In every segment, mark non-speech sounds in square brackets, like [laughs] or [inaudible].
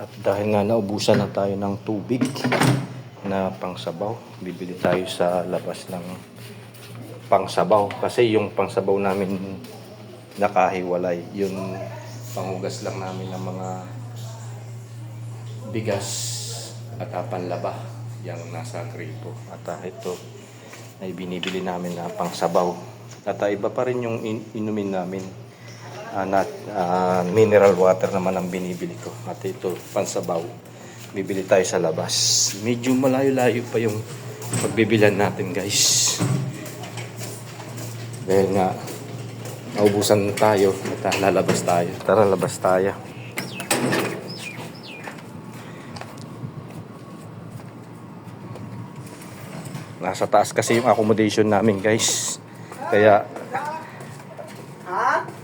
At dahil nga naubusan na tayo ng tubig na pangsabaw, bibili tayo sa labas ng pangsabaw. Kasi yung pangsabaw namin nakahiwalay. Yung panghugas lang namin ng mga bigas at uh, panlaba. Yung nasa gripo. At ah, ito ay binibili namin na pangsabaw. At ah, iba pa rin yung in- inumin namin. Ah, na, ah, mineral water naman ang binibili ko. At ito, pansabaw. Bibili tayo sa labas. Medyo malayo-layo pa yung pagbibilan natin guys. Dahil nga, naubusan tayo at lalabas tayo. Tara, labas tayo. Nasa taas kasi yung accommodation namin guys. Kaya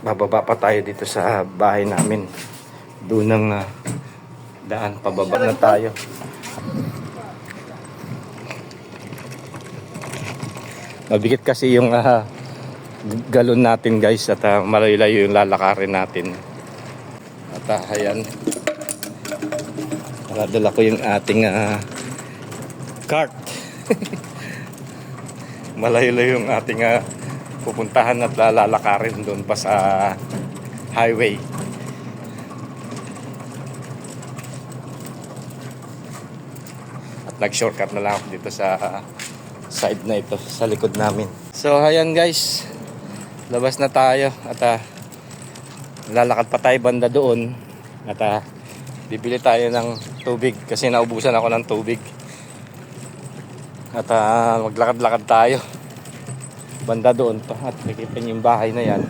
bababa pa tayo dito sa bahay namin. Doon ang ah, daan pababa na tayo. Mabigat kasi yung ah, galon natin guys at uh, malayo-layo yung lalakarin natin. At ah, ayan. Naradala ko yung ating ah, cart. [laughs] malayo-layo yung ating ah, pupuntahan at lalakarin doon pa sa highway. At nag-shortcut na lang ako dito sa side na ito, sa likod namin. So, ayan guys. Labas na tayo at ah, lalakad pa tayo banda doon at ah, bibili tayo ng tubig kasi naubusan ako ng tubig. At ah, maglakad-lakad tayo. Banda doon pa. At nakikita yung bahay na yan.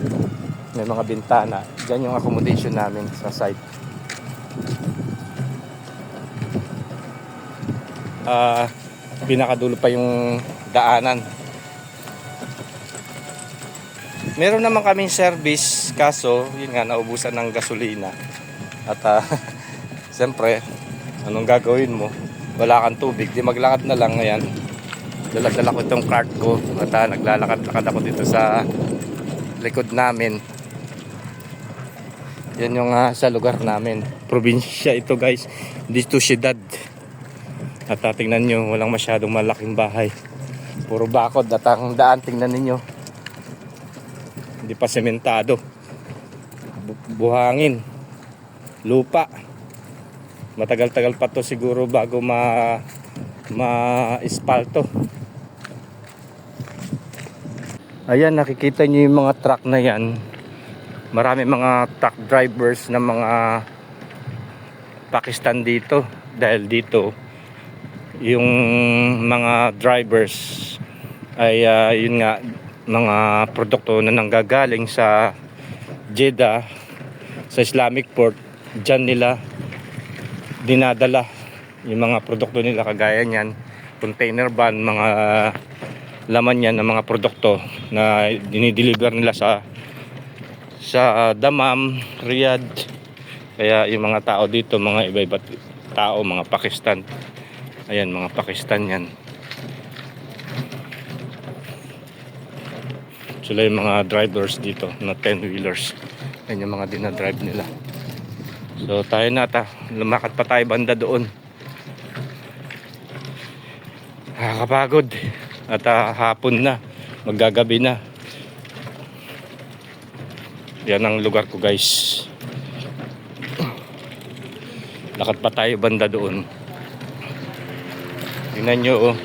May mga bintana. Diyan yung accommodation namin sa site. Ah, pinakadulo pa yung daanan. Meron naman kaming service kaso yun nga naubusan ng gasolina. At ah, [laughs] siyempre, anong gagawin mo? Wala kang tubig, di maglakad na lang ngayon dala-dala ko itong cart ko. At uh, naglalakad-lakad ako dito sa likod namin. Yan yung uh, sa lugar namin. Probinsya ito guys. Dito syudad. At uh, tingnan nyo walang masyadong malaking bahay. Puro bakod at ang daan tingnan ninyo. Hindi pa sementado. Bu- buhangin. Lupa. Matagal-tagal pa to siguro bago ma ma-espalto Ayan, nakikita niyo yung mga truck na yan. Marami mga truck drivers na mga Pakistan dito. Dahil dito, yung mga drivers ay ah, yun nga, mga produkto na nanggagaling sa Jeddah, sa Islamic port, dyan nila dinadala yung mga produkto nila kagaya niyan, container van, mga laman yan ng mga produkto na dinideliver nila sa sa Damam, Riyadh. Kaya yung mga tao dito mga iba-iba tao, mga Pakistan. Ayan mga Pakistan yan. Sila yung mga drivers dito na 10 wheelers yan yung mga dinadrive nila. So tayo na ta. Lumakad pa tayo banda doon. Nakakapagod at ah, hapon na. Maggagabi na. Yan ang lugar ko guys. Lakad pa tayo banda doon. Tingnan nyo oh.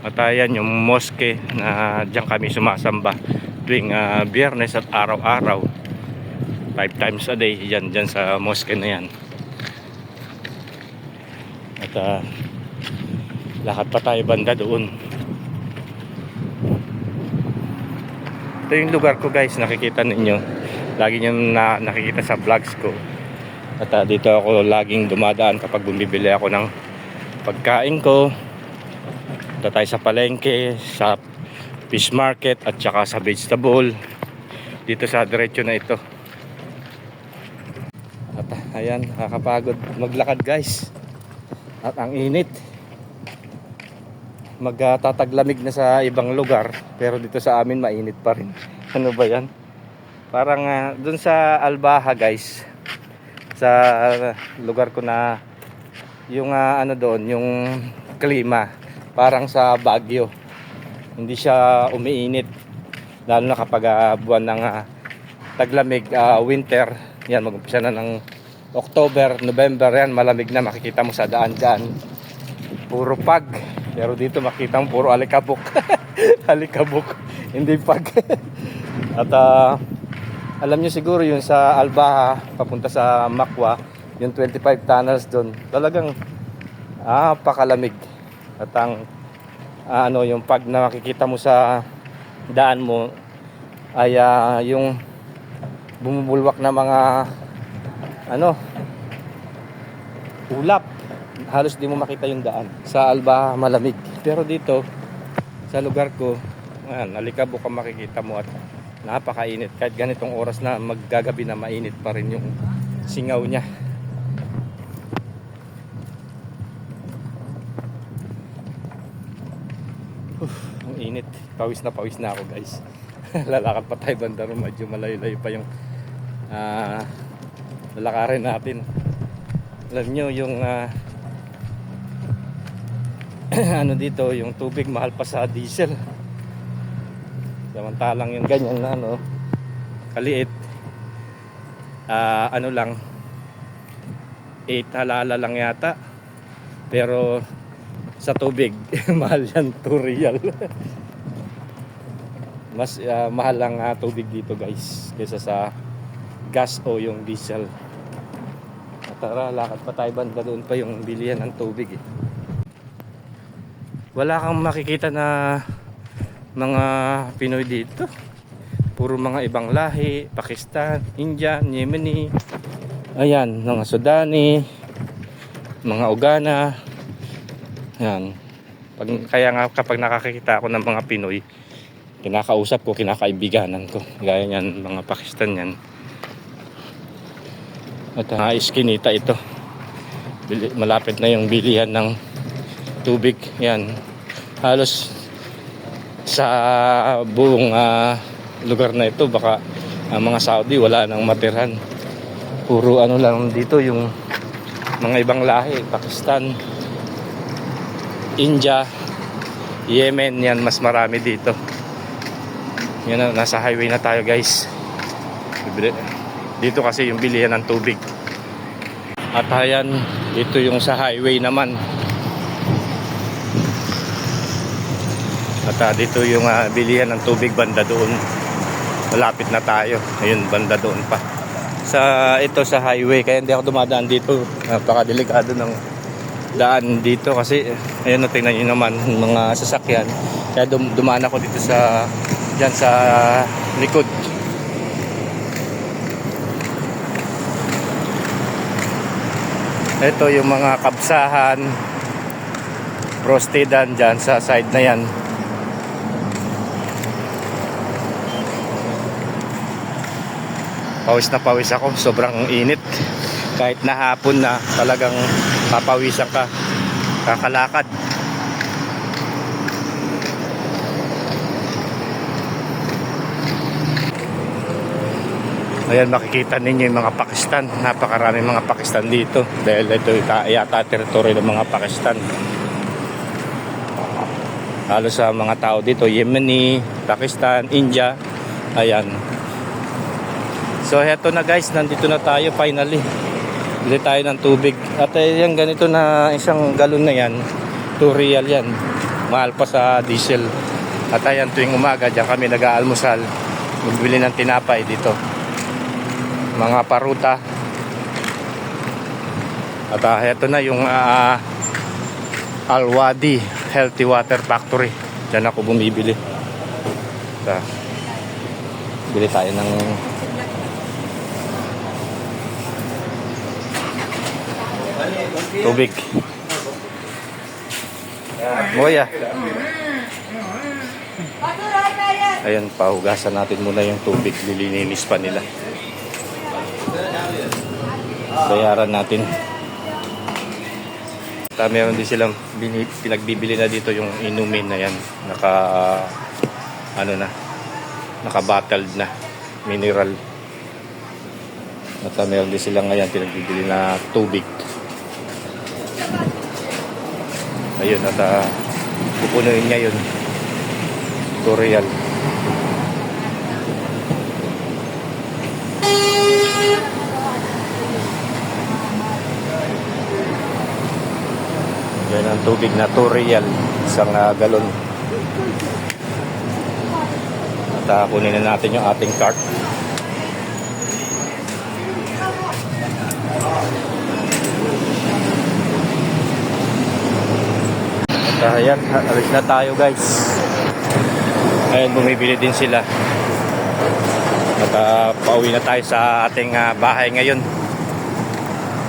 At ayan yung mosque na diyan kami sumasamba tuwing ah, biyernes at araw-araw. Five times a day yan dyan sa mosque na yan. At ah, lakad pa tayo banda doon. Ito yung lugar ko guys. Nakikita ninyo. Lagi nyo na nakikita sa vlogs ko. At ah, dito ako laging dumadaan kapag bumibili ako ng pagkain ko. Punta tayo sa palengke sa fish market at saka sa vegetable. Dito sa diretsyo na ito. At ah, ayan nakakapagod maglakad guys. At ang init magtataglamig na sa ibang lugar pero dito sa amin mainit pa rin ano ba yan parang uh, dun sa Albaha guys sa lugar ko na yung ah, ano doon, yung klima parang sa Baguio. Hindi siya umiinit lalo na kapag ah, buwan ng ah, taglamig, ah, winter. Yan, mag-umpisa na ng October, November yan, malamig na makikita mo sa daan dyan. Puro pag. Pero dito makita mo puro alikabok. [laughs] alikabok, hindi pag. [laughs] At ah, alam nyo siguro yung sa Albaha, papunta sa Makwa, yung 25 tunnels doon, talagang ah, pakalamig. At ang ah, ano, yung pag na makikita mo sa daan mo ay ah, yung bumubulwak na mga ano ulap halos di mo makita yung daan. Sa Alba malamig. Pero dito sa lugar ko ayan, alikabok ang makikita mo at napakainit. Kahit ganitong oras na maggagabi na mainit pa rin yung singaw niya. Uf, ang init. Pawis na pawis na ako guys. [laughs] Lalakad pa tayo banda ron medyo malayo-layo pa yung ah lalakarin natin. Alam nyo yung ah, [laughs] ano dito yung tubig mahal pa sa diesel. Samantalang yung ganyan na ano kaliit. Ah, ano lang 8 halala lang yata. Pero sa tubig [laughs] mahal yan 2 real. [laughs] Mas ah, mahal ang ah, tubig dito guys kaysa sa gas o yung diesel. At tara lakad pa tayo banda doon pa yung bilihan ng tubig eh. Wala kang makikita na mga Pinoy dito puro mga ibang lahi Pakistan, India, Yemeni ayan, mga Sudani mga Ugana yan pag, kaya nga kapag nakakita ako ng mga Pinoy kinakausap ko, kinakaibiganan ko. Gaya niyan, mga Pakistan yan. At uh, iskinita ito. Malapit na yung bilihan ng tubig. Yan. Halos sa buong ah, lugar na ito, baka ang mga Saudi wala nang matirhan. Puro ano lang dito yung mga ibang lahi. Pakistan, India, Yemen, yan mas marami dito. Yan na, nasa highway na tayo guys. Dito kasi yung bilihan ng tubig. At ayan, ito yung sa highway naman. At ah, dito yung ah, bilihan ng tubig banda doon. Malapit na tayo. Ayun, banda doon pa. Sa ito sa highway, kaya hindi ako dumadaan dito. Napakadelikado ng daan dito kasi ayun no, tingnan nyo naman mga sasakyan. Kaya dum dumaan ako dito sa dyan sa likod. Ito yung mga kabsahan, prostedan dyan sa side na yan. Pawis na pawis ako, sobrang init. Kahit na hapon na talagang papawisan ka, kakalakad. Ayan makikita ninyo yung mga Pakistan. Napakarami mga Pakistan dito. Dahil ito yata, teritoryo ng mga Pakistan. Halos sa mga tao dito, Yemeni, Pakistan, India. Ayan. So heto na guys, nandito na tayo finally. Bili tayo ng tubig. At ayan ganito na isang galon na yan. 2 real yan. Mahal pa sa diesel. At ayan tuwing umaga, diyan kami nag-aalmusal. Magbili ng tinapay dito mga paruta at uh, eto na yung uh, Alwadi Healthy Water Factory dyan ako bumibili so, bili tayo ng tubig Moya Ayan, pahugasan natin muna yung tubig. Nililinis pa nila. bayaran natin. Ta meron din silang bini, pinagbibili na dito yung inumin na yan. Naka ano na. Naka bottled na mineral. At uh, meron din sila ngayon pinagbibili na tubig. Ayun, at uh, pupunuin niya yun. Tutorial. Yan ang tubig na Toriel, isang uh, galon. At uh, kunin na natin yung ating cart. At uh, ayan, alis na tayo guys. Ayan, bumibili din sila. At uh, pauwi na tayo sa ating uh, bahay ngayon.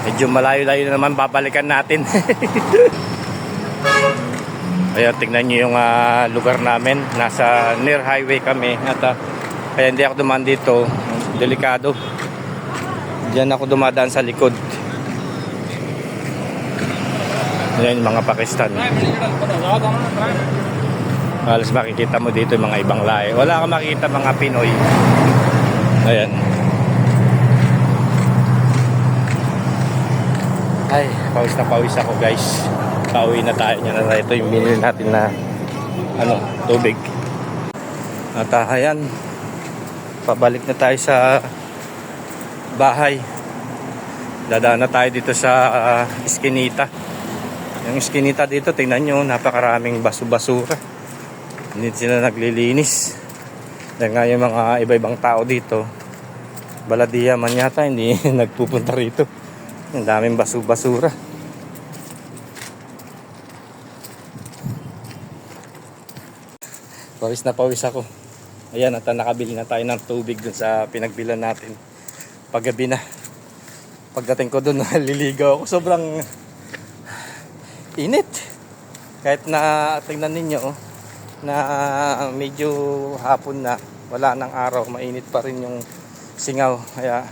Medyo malayo-layo na naman babalikan natin. [laughs] Ayan, tingnan nyo yung ah, lugar namin. Nasa near highway kami. At ah, kaya hindi ako dumaan dito. Delikado. Diyan ako dumadaan sa likod. Ayan mga Pakistan. Halos makikita mo dito mga ibang lahi. Wala kang makikita mga Pinoy. Ayan. Ay, pawis na pawis ako guys. Pauwi na tayo niya na ito yung binili natin na ano, tubig. At ah, ayan, pabalik na tayo sa bahay. Dadaan na tayo dito sa ah, Eskinita. Yung Eskinita dito, tingnan nyo, napakaraming basu-basura. Hindi sila naglilinis. Dahil nga yung mga iba-ibang tao dito, baladiya man yata, hindi [laughs] nagpupunta rito. Ang daming basu-basura. Pawis na pawis ako. Ayan, at nakabili na tayo ng tubig dun sa pinagbilan natin. Paggabi na. Pagdating ko dun, [laughs] naliligaw ako. Sobrang init. Kahit na tingnan ninyo, oh, na medyo hapon na, wala ng araw, mainit pa rin yung singaw. Kaya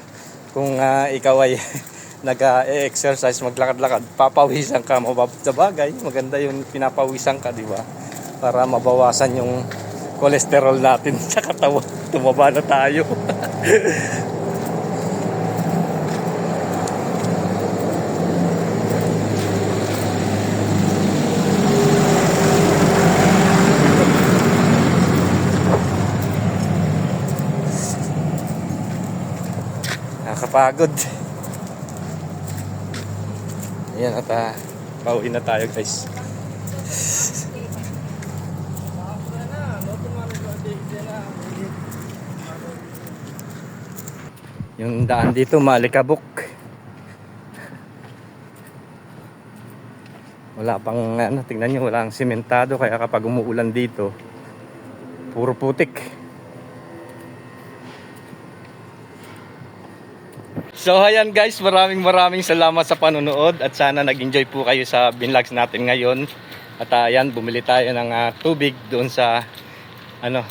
kung ah, ikaw ay [laughs] nag-exercise, maglakad-lakad, papawisan ka, mabab- sa bagay, maganda yung pinapawisan ka, di ba? Para mabawasan yung cholesterol natin [laughs] sa katawan. Tumaba na tayo. [laughs] Nakakapagod. Ayan at uh, pauwi na tayo guys. Yung daan dito malikabok. Wala pang ano, tingnan nyo, wala ang sementado kaya kapag umuulan dito, puro putik. So ayan guys, maraming maraming salamat sa panonood at sana nag-enjoy po kayo sa binlogs natin ngayon. At uh, ayan, bumili tayo ng ah, tubig doon sa ano,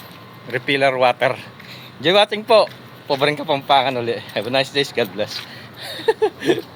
refiller water. Enjoy watching po. Pobreng Kapampangan uli. Have a nice day. God bless. [laughs]